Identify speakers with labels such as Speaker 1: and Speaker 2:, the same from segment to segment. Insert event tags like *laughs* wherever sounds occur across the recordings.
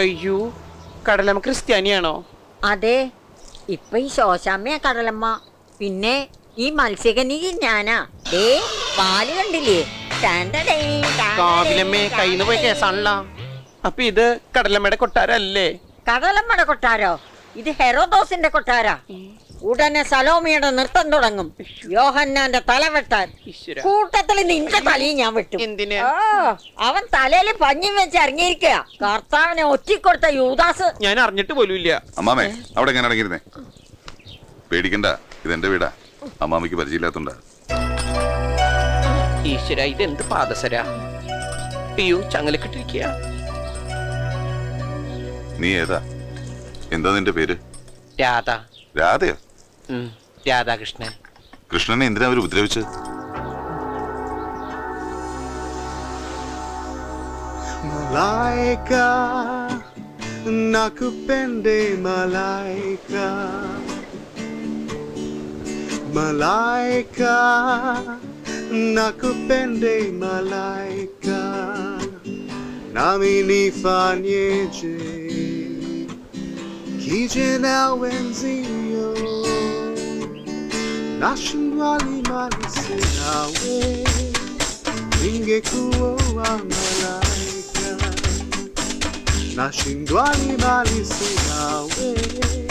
Speaker 1: അയ്യോ കടലമ്മ ക്രിസ്ത്യാനിയാണോ?
Speaker 2: അതെ ഇപ്പൊ ഈ ശോശാമ്മയാ കടലമ്മ. പിന്നെ ഈ മത്സ്യകനി ഞാനാ. ഏ പാൽ കണ്ടില്ലേ?
Speaker 1: കാവിലമ്മേ കയ്യിന്ന് പോയ കേസാണല്ലോ. അപ്പൊ ഇത് കടലമ്മയുടെ കൊട്ടാരല്ലേ?
Speaker 2: കടലമ്മയുടെ കൊട്ടാരോ? ഇത് ഹെറോദോസിന്റെ കൊട്ടാരാ. ഉടനെ സലോമിയുടെ നൃത്തം തുടങ്ങും. യോഹന്നാന്റെ തല വെട്ടാൻ. കൂട്ടത്തിൽ നിന്റെ തലയും ഞാൻ വെട്ടും. ആ, അവൻ തലയിൽ പഞ്ഞി വെച്ച് ഇറങ്ങിയിരിക്കുക കർത്താവിനെ ഒറ്റിക്കൊടുത്ത യൂദാസ്.
Speaker 1: ഞാൻ അറിഞ്ഞിട്ട് പോലും ഇല്ല.
Speaker 3: അമ്മാമേ അവിടെ ഞാൻ അടങ്ങിയിരുന്നേ? പേടിക്കണ്ട ഇതെന്റെ വീടാ. അമ്മാമയ്ക്ക് പരിചയമില്ലാത്തോണ്ടാ.
Speaker 1: ഈശ്വര ഇതെന്ത് പാദസര? അയ്യോ ചങ്ങലക്കിട്ടിരിക്കുക
Speaker 3: നീ ഏതാ? എന്താ നിന്റെ പേര്?
Speaker 1: രാധ.
Speaker 3: രാധയോ?
Speaker 1: രാധാകൃഷ്ണൻ
Speaker 3: കൃഷ്ണനെ എന്തിനാ അവർ ഉപദ്രവിച്ചത്
Speaker 4: malaika. Nami nifanyeje, kije na nashindwa imani, sina wewe, ningekuwa malaika. Nashindwa imani, sina wewe,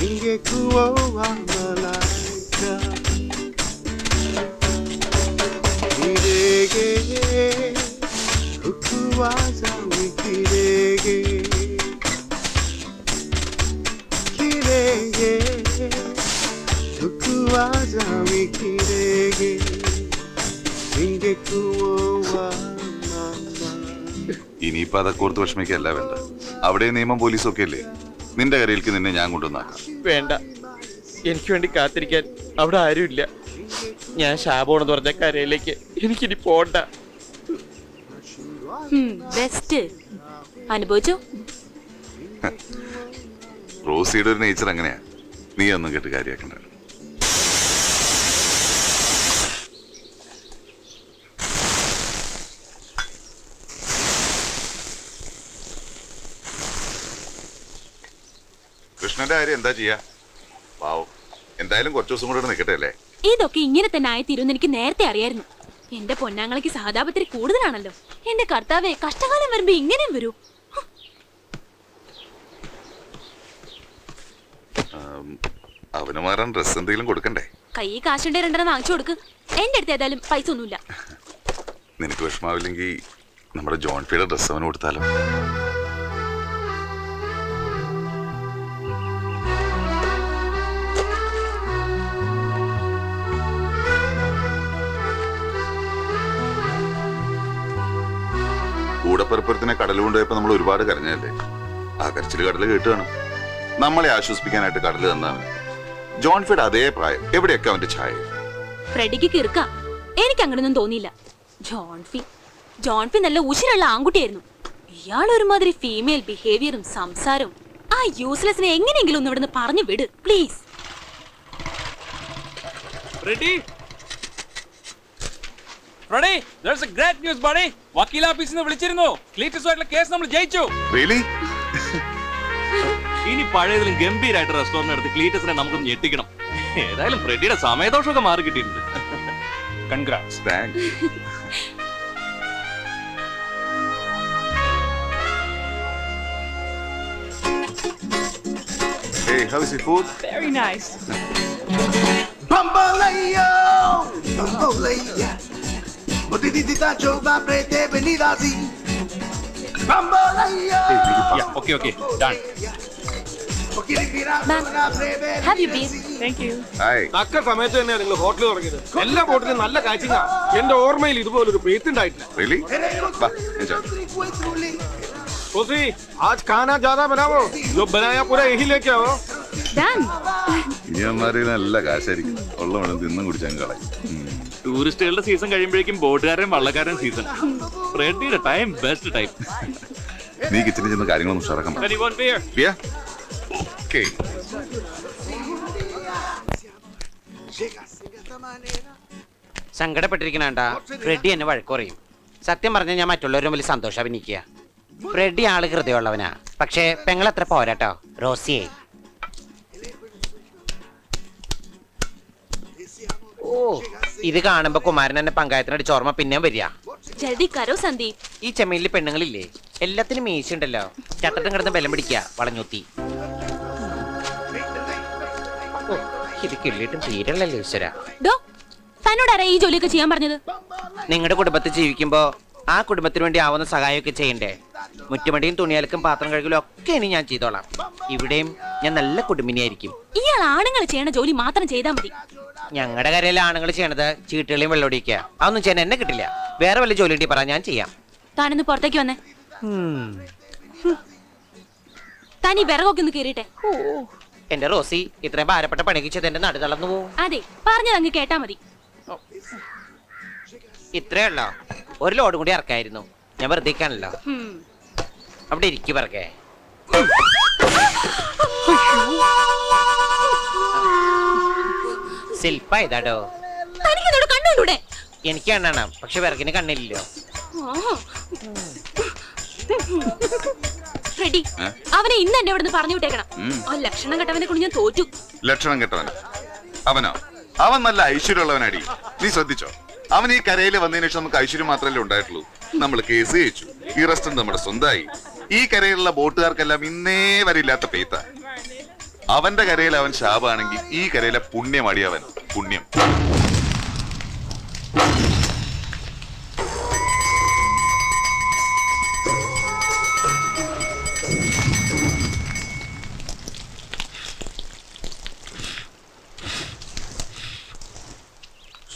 Speaker 4: ningekuwa malaika. Nidege kukuwaza wikidege kidege mama.
Speaker 3: ഇനിയിപ്പോ അതൊക്കെ ഓർത്ത് വിഷമിക്കല്ല വേണ്ട. അവിടെ നിയമം പോലീസും ഒക്കെ അല്ലേ നിന്റെ കരയിലേക്ക് നിന്നെ ഞാൻ കൊണ്ടുവന്നാക്കാം.
Speaker 1: വേണ്ട. എനിക്ക് വേണ്ടി കാത്തിരിക്കാൻ അവിടെ ആരുമില്ല ഞാൻ ശാപമാണെന്ന് പറഞ്ഞ കരയിലേക്ക് എനിക്കിനി പോണ്ട.
Speaker 5: ബെസ്റ്റ് അനുഭവിച്ചോ?
Speaker 3: റോസിയുടെ ഒരു നേച്ചർ അങ്ങനെയാ. നീ ഒന്നും കേട്ട് കാര്യാക്കണ്ട കൃഷ്ണന്റെ കാര്യം എന്താ ചെയ്യാ? പാവം എന്തായാലും കുറച്ചു ദിവസം കൂടെ നിക്കട്ടെ നിൽക്കട്ടെ അല്ലേ?
Speaker 5: ഇതൊക്കെ ഇങ്ങനെ തന്നെ ആയിത്തീരുമെന്ന് എനിക്ക് നേരത്തെ അറിയായിരുന്നു. എന്റെ പൊന്നാങ്ങളയ്ക്ക് സഹതാപത്തിരി കൂടുതലാണല്ലോ. എന്റെ കർത്താവെ കഷ്ടകാലം വരുമ്പോ ഇങ്ങനെയും വരൂ.
Speaker 3: അവന് മാറാൻ ഡ്രസ് എന്തെങ്കിലും കൊടുക്കണ്ടേ?
Speaker 5: കൈ കാശുണ്ടെ രണ്ടെണ്ണം വാങ്ങിച്ചു കൊടുക്ക്. എന്റെ അടുത്ത് ഏതായാലും പൈസ ഒന്നുമില്ല.
Speaker 3: നിനക്ക് വിഷമാവില്ലെങ്കിൽ നമ്മുടെ ജോൺ ഫിയുടെ ഡ്രസ് അവന് കൊടുത്താലോ? കൂടപ്പരപ്പുറത്തിനെ കടൽ കൊണ്ടുപോയപ്പോ നമ്മൾ ഒരുപാട് കരഞ്ഞല്ലേ ആ കരച്ചിൽ കടൽ കേട്ടുകയാണ് നമ്മളെ ആശ്വസിപ്പിക്കാനായിട്ട് കടൽ തന്നാണ്. ജോൺ ഫിഡ് അതേ പ്രായം. എവിടെയൊക്കെ അവന്റെ ഛായ?
Speaker 5: ഫ്രെഡിക്ക് കിറുക്ക. എനിക്ക് അങ്ങനൊന്നും തോന്നിയില്ല ജോൺഫി ജോൺഫി നല്ല ഉശിരുള്ള ആൺകുട്ടിയായിരുന്നു. ഇയാൾ ഒരുമാതിരി ഫീമെയിൽ ബിഹേവിയറും സംസാരവും ആ യൂസ്ലെസ്സിനെ എങ്ങനെയെങ്കിലും ഒന്ന് ഇവിടുന്ന് പറഞ്ഞു വിട്
Speaker 6: please ready there's a great news buddy വക്കീൽ ഓഫീസിൽ നിന്ന് വിളിച്ചിരുന്നു. ക്ലീറ്റസുമായിട്ടുള്ള കേസ് നമ്മൾ ജയിച്ചു.
Speaker 3: റിയലി
Speaker 6: ഇനി പഴയതിലും ഗംഭീരമായിട്ട് റെസ്റ്റോറന്റ് എടുത്ത് ക്ലീറ്റസിനെ നമുക്കൊന്ന് ഞെട്ടിക്കണം. ഏതായാലും ഫ്രെഡിയുടെ സമയദോഷമൊക്കെ മാറി കിട്ടിയിട്ടുണ്ട്. Congrats
Speaker 3: thanks Hey, how is your food?
Speaker 6: Very nice
Speaker 4: Bamboleo, bambolea. Botitita chova prete venida así. Bamboleo.
Speaker 6: Okay okay done
Speaker 5: Ma'am, have you been?
Speaker 3: Hi.
Speaker 7: തക്ക സമയത്ത് തന്നെയാണ് നിങ്ങൾ ഹോട്ടൽ തുടങ്ങിയത് എല്ലാ ഹോട്ടലും നല്ല കാച്ചിങ്ങ എന്റെ ഓർമ്മയിൽ ഇതുപോലൊരു പേത്ത് ഉണ്ടായിട്ടില്ല
Speaker 3: Really? Bah, enjoy.
Speaker 7: सोसी आज खाना ज्यादा बनाओ जो बनाया पूरा यही लेके आओ
Speaker 5: Done.
Speaker 3: ഇനി അമ്മാരി നല്ല കാശായിരിക്കും. ഉള്ള വേണം തിന്നും കുടിച്ചാൽ കളയും.
Speaker 6: ടൂറിസ്റ്റുകളുടെ സീസൺ കഴിയുമ്പോഴേക്കും ബോട്ടുകാരൻ വള്ളക്കാരൻ സീസൺ. ടൈം ബെസ്റ്റ് ടൈം
Speaker 3: നീ കിച്ചണിൽ ചെന്ന് കാര്യങ്ങളൊന്നും ഉഷാറാക്കാൻ.
Speaker 1: സങ്കടപ്പെട്ടിരിക്കണണ്ട. ഫ്രെഡി എന്നെ വഴക്കുറയും സത്യം പറഞ്ഞാൽ ഞാൻ മറ്റുള്ളവരും വലിയ സന്തോഷം അഭിനയിക്കുക.
Speaker 8: ഫ്രെഡി ആൾ ഹൃദയമുള്ളവനാ. പക്ഷേ പെങ്ങളത്ര പോരാട്ടോ? റോസിയെ. ഇത് കാണുമ്പോ കുമാരൻ എന്നെ പങ്കായത്തിനടിച്ച് ഓർമ്മ പിന്നെയും വരിക.
Speaker 5: ജൽദി കരോ സന്ദീപ്?
Speaker 8: ഈ ചെമ്മീനിൽ പെണ്ണുങ്ങളില്ലേ എല്ലാത്തിനും മീശ ഉണ്ടല്ലോ ചട്ടത്തും കിടന്ന് ബലം പിടിക്കുക വളഞ്ഞൂത്തി. ഇത് കിള്ളിയിട്ടും തീരല്ലല്ലോ ഈശ്വര.
Speaker 5: ഡോ തന്നോട് ആരാ ഈ ജോലിയൊക്കെ ചെയ്യാൻ പറഞ്ഞത്?
Speaker 8: നിങ്ങളുടെ കുടുംബത്തിൽ ജീവിക്കുമ്പോ ആ കുടുംബത്തിന് വേണ്ടി ആവുന്ന സഹായമൊക്കെ ചെയ്യണ്ടേ? മുറ്റുമടിയും തുണിയലക്കും പാത്രം കഴുകലും ഒക്കെ ഇനി ഞാൻ ചെയ്തോളാം. ഇവിടെയും ഞാൻ നല്ല കുടുംബിനിയായിരിക്കും.
Speaker 5: ഇയാൾ ആണുങ്ങൾ ചെയ്യണ ജോലി മാത്രം ചെയ്താൽ മതി.
Speaker 8: ഞങ്ങളുടെ കരയിലെ ആണുങ്ങൾ ചെയ്യണത്. ചീട്ടുകളെയും വെള്ളമൊടിക്കുക അതൊന്നും ചെയ്യാൻ എന്നെ കിട്ടില്ല. വേറെ വല്ല ജോലി കിട്ടി പറ ഞാൻ ചെയ്യാം.
Speaker 5: താനൊന്ന് പുറത്തേക്ക് വന്നേ. താൻ ഈ വിറകൊക്കെ ഒന്ന് കയറിട്ടെ
Speaker 8: എന്റെ റോസി ഇത്രയും ഭാരപ്പെട്ട പണിക്ക് ചെയ്ത് എന്റെ നടു തളർന്നു പോവും.
Speaker 5: അതെ പറഞ്ഞത് അങ്ങ് കേട്ടാ മതി.
Speaker 8: ഇത്രേ ഉള്ളോ? ഒരു ലോഡ് കൂടി ഇറക്കായിരുന്നു. ഞാൻ വെറുതെ ഇരിക്കാനല്ലോ
Speaker 5: ഹും.
Speaker 8: അവിടെ ഇരിക്കു പറക്കെ ശില്പ ഇതാടോ
Speaker 5: തനിക്കിതോട് കണ്ണുണ്ടൂടെ
Speaker 8: എനിക്ക് കണ്ണാണ് പക്ഷെ വിറകിന് കണ്ണില്ലല്ലോ
Speaker 5: റെഡി
Speaker 3: ഏ?
Speaker 5: അവനെ ഇന്ന് എന്നെ ഇവിടുന്ന് പറഞ്ഞു വിട്ടേക്കണം. ആ ലക്ഷണം കെട്ടവനെ കൊണ്ട് ഞാൻ തോറ്റു.
Speaker 3: ലക്ഷണം കെട്ടവൻ അവനോ? അവൻ നല്ല ഐശ്വര്യമുള്ളവനടി. നീ ശ്രദ്ധിച്ചോ? അവൻ ഈ കരയിൽ വന്നതിന് ശേഷം നമുക്ക് ഐശ്വര്യം മാത്രമല്ലേ ഉണ്ടായിട്ടുള്ളൂ. നമ്മൾ കേസ് ജയിച്ചു ഈ റെസ്റ്റോറന്റ് നമ്മുടെ സ്വന്തമായി. ഈ കരയിലുള്ള ബോട്ടുകാർക്കെല്ലാം ഇന്നേ വരെ ഇല്ലാത്ത പെയ്ത്ത അവന്റെ കരയിൽ അവൻ ശാപാണെങ്കിൽ ഈ കരയിലെ പുണ്യമടി അവൻ. പുണ്യം.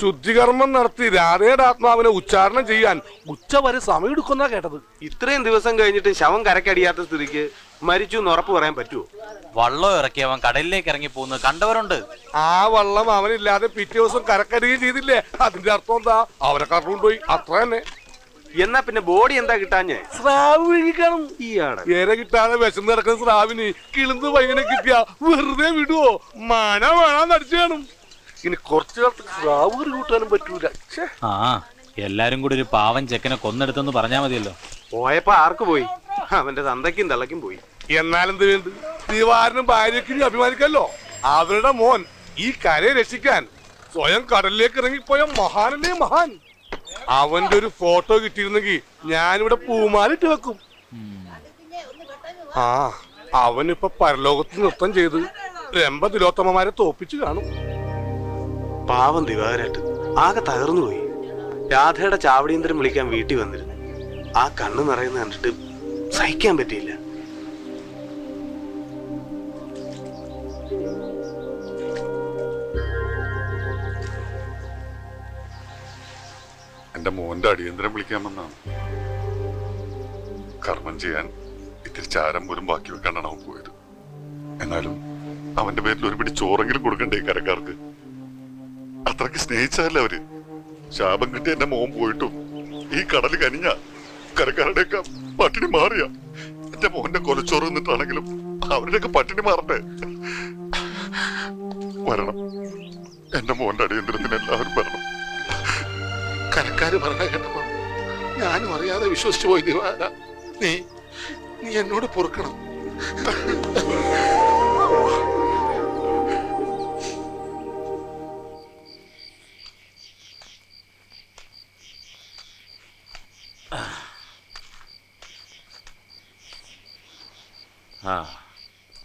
Speaker 7: ശുദ്ധികർമ്മം നടത്തി രാധയുടെ ആത്മാവിനെ ഉച്ചാരണം ചെയ്യാൻ ഉച്ച വരെ സമയം എടുക്കുന്ന കേട്ടത്.
Speaker 9: ഇത്രയും ദിവസം കഴിഞ്ഞിട്ട് ശവം കരക്കടിയാത്ത സ്ഥിതിക്ക് മരിച്ചു എന്ന് ഉറപ്പ് പറയാൻ പറ്റുമോ
Speaker 6: വള്ളം ഇറക്കിയവൻ കടലിലേക്ക് ഇറങ്ങി പോകുന്നത് കണ്ടവരുണ്ട്.
Speaker 7: ആ വള്ളം അവനില്ലാതെ പിറ്റേ ദിവസം കരക്കരുകയും ചെയ്തില്ലേ? അതിന്റെ അർത്ഥം എന്താ? അവരെ കറണ്ടുപോയി. അത്ര തന്നെ.
Speaker 9: എന്നാ പിന്നെ ബോഡി എന്താ കിട്ടാഞ്ഞേ?
Speaker 7: സ്രാവ് വിഴിക്കണം
Speaker 9: ഈയാണ്
Speaker 7: ഏര കിട്ടാതെ വിശന്ന് കിടക്കുന്ന സ്രാവിന് കിളിന്ന് പയ്യനെ കിട്ടിയ വെറുതെ വിടുവോ? മന വേണം അടിച്ചു കാണും. ഇനി കുറച്ചു കാലത്ത് സ്രാവ് കറി കൂട്ടാനും പറ്റൂല. ഛെ.
Speaker 6: ആ എല്ലാരും കൂടി ഒരു പാവൻ ചെക്കനെ കൊന്നെടുത്തെന്ന് പറഞ്ഞാ മതിയല്ലോ.
Speaker 9: പോയപ്പോ ആർക്ക് പോയി? അവന്റെ തന്തയ്ക്കും തള്ളയ്ക്കും പോയി.
Speaker 7: എന്നാലെന്ത് വേണ്ട ദിവാരനും ഭാര്യക്കും അഭിമാനിക്കല്ലോ. അവരുടെ മോൻ ഈ കരയെ രക്ഷിക്കാൻ സ്വയം കടലിലേക്ക് ഇറങ്ങിപ്പോയ മഹാനല്ലേ മഹാൻ? അവന്റെ ഒരു ഫോട്ടോ കിട്ടിയിരുന്നെങ്കിൽ ഞാനിവിടെ പൂമാലിട്ട് വെക്കും. ആ അവനിപ്പൊ പരലോകത്ത് നൃത്തം ചെയ്ത് രമ്പ തിലോത്തമ്മമാരെ തോപ്പിച്ചു കാണും.
Speaker 9: പാവം ദിവാകരട്ട് ആകെ തകർന്നു പോയി. രാധയുടെ ചാവടിയന്തരം വിളിക്കാൻ വീട്ടിൽ വന്നിരുന്നു. ആ കണ്ണു നിറയുന്ന കണ്ടിട്ട് സഹിക്കാൻ പറ്റിയില്ല.
Speaker 3: എന്റെ മോന്റെ അടിയന്തരം വിളിക്കാമെന്നാണ്. കർമ്മം ചെയ്യാൻ ഇത്തിരി ചാരം പോലും ബാക്കി വെക്കാനാണ് അവൻ പോയത്. എന്നാലും അവന്റെ പേരിൽ ഒരു പിടി ചോറെങ്കിലും കൊടുക്കണ്ടേ കരക്കാർക്ക്? അത്രയ്ക്ക് സ്നേഹിച്ചാലേ അവർ? ശാപം കിട്ടി എന്റെ മോൻ പോയിട്ടും ഈ കടൽ കനിഞ്ഞ കരക്കാരുടെയൊക്കെ പട്ടിണി മാറിയ. എന്റെ മോന്റെ കൊലച്ചോറ് നിന്നിട്ടാണെങ്കിലും അവരുടെയൊക്കെ പട്ടിണി മാറട്ടെ. വരണം. എന്റെ മോന്റെ അടിയന്തരത്തിന് എല്ലാവരും വരണം. കരക്കാര് പറഞ്ഞ കേട്ടപ്പോ ഞാനും അറിയാതെ വിശ്വസിച്ചു പോയി ദിവാര നീ നീ എന്നോട് പൊറുക്കണം.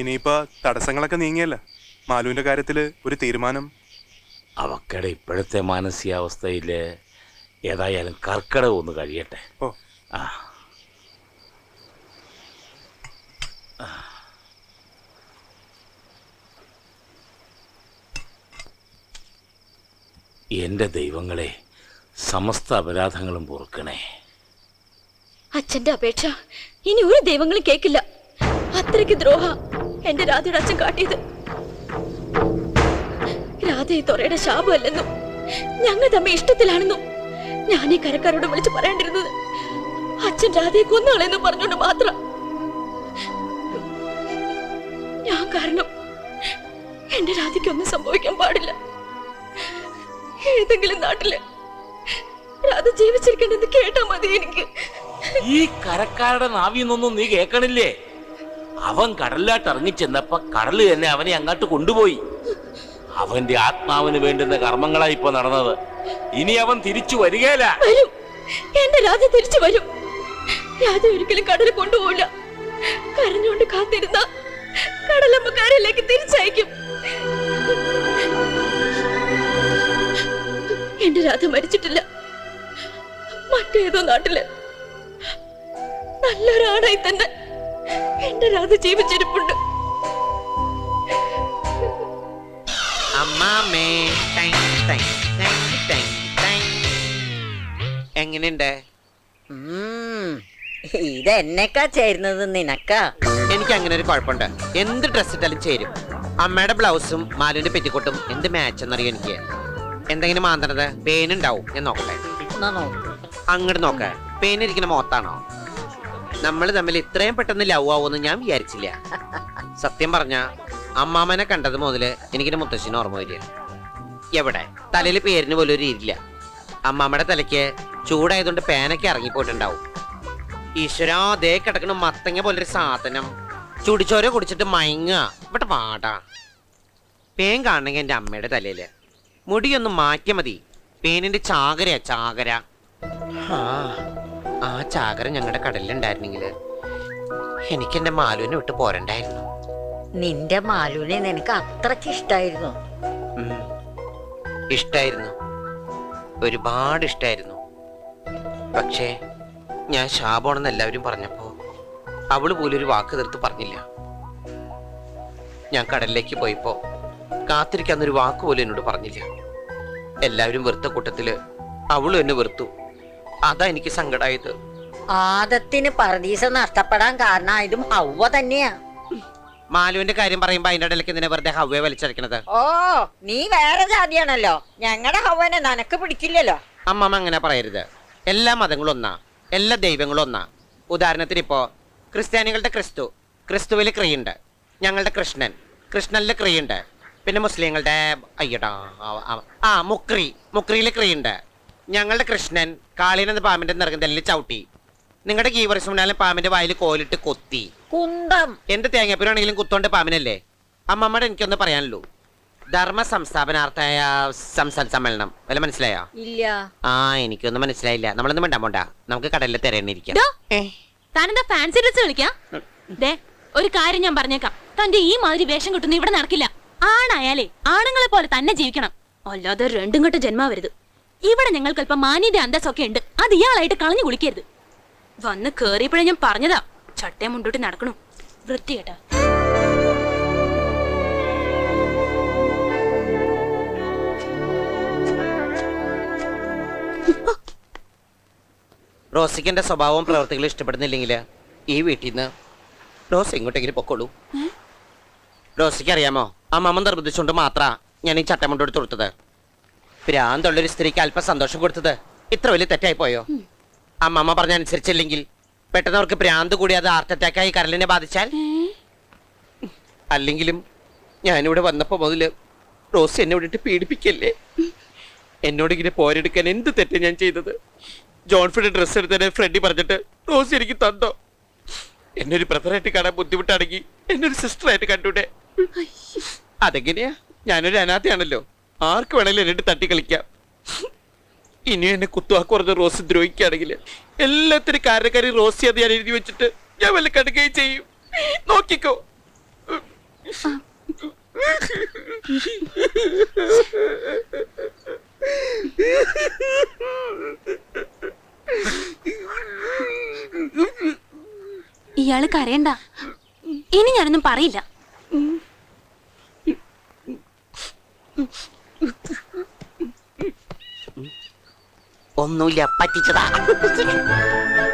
Speaker 9: ഇനിയിപ്പോ തടസ്സങ്ങളൊക്കെ നീങ്ങിയല്ല? മാലുവിന്റെ കാര്യത്തിൽ ഒരു തീരുമാനം?
Speaker 10: അവക്കടെ ഇപ്പോഴത്തെ മാനസികാവസ്ഥയിൽ ഏതായാലും കർക്കിടകം ഒന്ന് കഴിയട്ടെ.
Speaker 9: ഓ.
Speaker 10: ആ. എന്റെ ദൈവങ്ങളെ സമസ്ത അപരാധങ്ങളും പൊറുക്കണേ.
Speaker 5: അച്ഛന്റെ അപേക്ഷ. ഇനി ഒരു ദൈവങ്ങളും കേക്കില്ല. അത്രയ്ക്ക് ദ്രോഹ എന്റെ രാധയുടെ അച്ഛൻ കാട്ടിയത്. രാധ ഈ തൊറയുടെ ശാപമല്ലെന്നും ഞങ്ങൾ തമ്മിൽ ഇഷ്ടത്തിലാണെന്നും ഞാൻ ഈ കരക്കാരോട് വിളിച്ച് പറയേണ്ടിരുന്നത് അച്ഛൻ രാധയെ കൊന്നാളെന്ന് പറഞ്ഞോണ്ട് മാത്രം. ഞാൻ കാരണം എന്റെ രാധയ്ക്കൊന്നും സംഭവിക്കാൻ പാടില്ല. ഏതെങ്കിലും നാട്ടിൽ രാധ ജീവിച്ചിരിക്കണെന്ന് കേട്ടാ മതി എനിക്ക്.
Speaker 10: ഈ കരക്കാരുടെ നാവിന്നൊന്നും നീ കേക്കണില്ലേ? അവൻ കടലിലാട്ട് ഇറങ്ങിച്ചെന്നപ്പോ കടൽ തന്നെ അവനെ അങ്ങോട്ട് കൊണ്ടുപോയി. അവന്റെ ആത്മാവിന് വേണ്ടുന്ന കർമ്മങ്ങളാ ഇപ്പൊ നടന്നത്. ഇനി അവൻ തിരിച്ചു വരികയില്ല.
Speaker 5: വരും. എന്റെ രാധ തിരിച്ചു വരും. രാധ ഒരിക്കലും കടൽ കൊണ്ടുപോകില്ല കരഞ്ഞുകൊണ്ട് കാത്തിരുന്ന കടലമ്മ കരയിലേക്ക് തിരിച്ചയക്കും. എന്റെ രാധ മരിച്ചിട്ടില്ല. മറ്റേതോ നാട്ടിൽ നല്ലൊരാണായി തന്നെ എന്റെ രാധ ജീവിച്ചിരിപ്പുണ്ട്.
Speaker 8: ടൈം. എങ്ങനെയുണ്ട്?
Speaker 2: ഇത് എന്നെക്കാ ചേരുന്നത് നിനക്കാ?
Speaker 8: എനിക്ക് അങ്ങനെ ഒരു കുഴപ്പമുണ്ട്. എന്ത് ഡ്രസ് ഇട്ടാലും ചേരും. അമ്മയുടെ ബ്ലൗസും മാലുവിന്റെ പെറ്റിക്കോട്ടും എന്ത് മാച്ച് എന്നറിയോ എനിക്ക്? എന്തെങ്കിലും മാന്തണത്? പേനുണ്ടാവും ഞാൻ നോക്കട്ടെ. അങ്ങോട്ട് നോക്ക. പേനിരിക്കുന്ന മോത്താണോ നമ്മൾ തമ്മിൽ ഇത്രയും പെട്ടെന്ന് ലവ് ആവുമെന്ന് ഞാൻ വിചാരിച്ചില്ല. സത്യം പറഞ്ഞ അമ്മാമനെ കണ്ടത് മുതൽ എനിക്കിന്റെ മുത്തശ്ശിന് ഓർമ്മ വരിക. എവിടെ? തലയിൽ പേരിന് പോലും ഒരു ഇരില്ല അമ്മാമ്മയുടെ തലയ്ക്ക് ചൂടായതുകൊണ്ട് പേനൊക്കെ ഇറങ്ങിപ്പോയിട്ടുണ്ടാവും. ഈശ്വരാ ദേ കിടക്കണ മത്തങ്ങ പോലൊരു സാധനം. ചുടിച്ചോരെ കുടിച്ചിട്ട് മയങ്ങുക. ഇവിടെ പാടാ പേൻ കാണണമെങ്കിൽ എന്റെ അമ്മയുടെ തലയിൽ. മുടിയൊന്ന് മാറ്റിയ മതി. പേനിന്റെ ചാകരയാ ചാകര. ആ, ആ ചാകര ഞങ്ങളുടെ കടലിലുണ്ടായിരുന്നെങ്കിൽ എനിക്കെന്റെ മാലുവിനെ വിട്ട് പോരണ്ടായിരുന്നു.
Speaker 2: നിന്റെ മാലുവിനെ നിനക്ക് അത്രയ്ക്ക് ഇഷ്ടായിരുന്നു?
Speaker 8: ഇഷ്ടായിരുന്നു. ഒരുപാട് ഇഷ്ടായിരുന്നു. പക്ഷേ ഞാൻ ശാപമാണെന്ന് എല്ലാവരും പറഞ്ഞപ്പോ അവൾ പോലും ഒരു വാക്ക് തീർത്ത് പറഞ്ഞില്ല. ഞാൻ കടലിലേക്ക് പോയപ്പോ കാത്തിരിക്കാന്നൊരു വാക്ക് പോലും എന്നോട് പറഞ്ഞില്ല. എല്ലാവരും വെറുത്ത കൂട്ടത്തിൽ അവളും എന്നെ വെറുത്തു. അതാ എനിക്ക് സങ്കടായത്.
Speaker 2: ആദത്തിന് പറദീസ നഷ്ടപ്പെടാൻ കാരണം കാരണമായതും ഹൗവ തന്നെയാ.
Speaker 8: മാലുവിന്റെ കാര്യം പറയുമ്പോ അതിന്റെ ഇടയിലേക്ക് നിന്നെ വെറുതെ ഹവ്വയെ വലിച്ചടക്കണത്.
Speaker 2: ഓ നീ വേറെ ജാതിയാണല്ലോ. ഞങ്ങളുടെ ഹവ്വനെ നനക്ക് പിടിക്കില്ലല്ലോ.
Speaker 8: അമ്മമ്മ അങ്ങനെ പറയരുത്. എല്ലാ മതങ്ങളും ഒന്നാ എല്ലാ ദൈവങ്ങളും ഒന്നാ ഉദാഹരണത്തിന് ഇപ്പോ ക്രിസ്ത്യാനികളുടെ ക്രിസ്തു. ക്രിസ്തുവിൽ ക്രിയുണ്ട്. ഞങ്ങളുടെ കൃഷ്ണൻ. കൃഷ്ണനിൽ ക്രിയുണ്ട്. പിന്നെ മുസ്ലിങ്ങളുടെ അയ്യടാ ആ- മുക്രി. മുക്രിയിൽ ക്രിയുണ്ട്. ഞങ്ങളുടെ കൃഷ്ണൻ കാളീനെന്ന പാമ്പിന്റെ നിറകുന്നതിൽ ചവിട്ടി. നിങ്ങളുടെ ഗീവറിസുണ്ടാലും പാമ്പിന്റെ വായിൽ കോലിട്ട് കൊത്തി.
Speaker 2: കുന്തം.
Speaker 8: എന്റെ തേങ്ങാപ്പൂരാണെങ്കിലും കുത്തോണ്ട് പാമ്പിനല്ലേ? അമ്മമ്മയുടെ എനിക്കൊന്ന് പറയാനുള്ളൂ. ധർമ്മ സംസ്ഥാപനാർത്ഥായ സംസ്ഥാന സമ്മേളനം. വല്ല മനസ്സിലായോ?
Speaker 2: ഇല്ല.
Speaker 8: ആ എനിക്കൊന്നും മനസ്സിലായില്ല. നമ്മളൊന്നും മിണ്ടാൻ പോണ്ട. നമുക്ക് കടലിൽ തിരയണിരിക്കാം
Speaker 5: ഡോ, താനെന്താ ഫാൻസി ഡ്രസ് കളിക്കാ? ദേ ഒരു കാര്യം ഞാൻ പറഞ്ഞേക്കാം. തന്റെ ഈ മാതിരി വേഷം കിട്ടുന്ന ഇവിടെ നടക്കില്ല. ആണായാലേ ആണുങ്ങളെ പോലെ തന്നെ ജീവിക്കണം. അല്ലാതെ രണ്ടും കെട്ട ജന്മാവരുത്. ഇവിടെ ഞങ്ങൾക്ക് അല്പം മാന്യത അന്തസ്സൊക്കെ ഉണ്ട്. അത് ഇയാളായിട്ട് കളഞ്ഞു കുളിക്കരുത്. വന്ന് കേറിയപ്പോഴേ ഞാൻ പറഞ്ഞതാ ചട്ടയെ മുണ്ടോട്ട് നടക്കണു. വൃത്തികേട്ടാ
Speaker 8: റോസിക്ക് എന്റെ സ്വഭാവവും പ്രവർത്തികളും ഇഷ്ടപ്പെടുന്നില്ലെങ്കിൽ ഈ വീട്ടിൽ നിന്ന് റോസ് ഇങ്ങോട്ടെങ്കിലും പൊക്കോളൂ. റോസിക്ക് അറിയാമോ അമ്മമ്മ നിർബന്ധിച്ചുകൊണ്ട് മാത്രാ ഞാൻ ഈ ചട്ടം കൊണ്ടെടുത്ത് കൊടുത്തത് ഭ്രാന്തുള്ളൊരു സ്ത്രീക്ക് അല്പം സന്തോഷം കൊടുത്തത് ഇത്ര വലിയ തെറ്റായി പോയോ? അമ്മമ്മ പറഞ്ഞ അനുസരിച്ചില്ലെങ്കിൽ പെട്ടെന്ന് അവർക്ക് പ്രാന്ത് കൂടി അത് ഹാർട്ട് അറ്റാക്കായി കരലിനെ ബാധിച്ചാൽ? അല്ലെങ്കിലും ഞാനിവിടെ വന്നപ്പോ മുതൽ റോസ് എന്നെ വിട്ടിട്ട് പീഡിപ്പിക്കല്ലേ? എന്നോട് ഇങ്ങനെ പോരെടുക്കാൻ എന്ത് തെറ്റ് ഞാൻ ചെയ്തത്? ജോൺഫിയുടെ ഡ്രസ്സ് എടുത്തതിനെ ഫ്രണ്ടി പറഞ്ഞിട്ട് റോസ് എനിക്ക് തന്നോ? എന്നെ ഒരു ബ്രദറായിട്ട് കാണാൻ ബുദ്ധിമുട്ടാണെങ്കിൽ എന്നെ ഒരു സിസ്റ്ററായിട്ട് കണ്ടൂടെ? അതെങ്ങനെയാ? ഞാനൊരു അനാഥയാണല്ലോ. ആർക്ക് വേണേലും എന്നിട്ട് തട്ടി കളിക്കാം ഇനിയും എന്നെ കുത്തുവാക്ക് പറഞ്ഞ റോസ് ദ്രോഹിക്കുകയാണെങ്കിൽ. എല്ലാത്തിനും കാരണക്കാരി റോസി അത് ഞാൻ എഴുതി വെച്ചിട്ട് ഞാൻ വല്ല കടുകയും ചെയ്യും. നോക്കിക്കോ.
Speaker 5: ഇയാൾ കരയണ്ട. ഇനി ഞാനൊന്നും പറയില്ല.
Speaker 8: ഒന്നുമില്ല പറ്റിച്ചതാ. *laughs*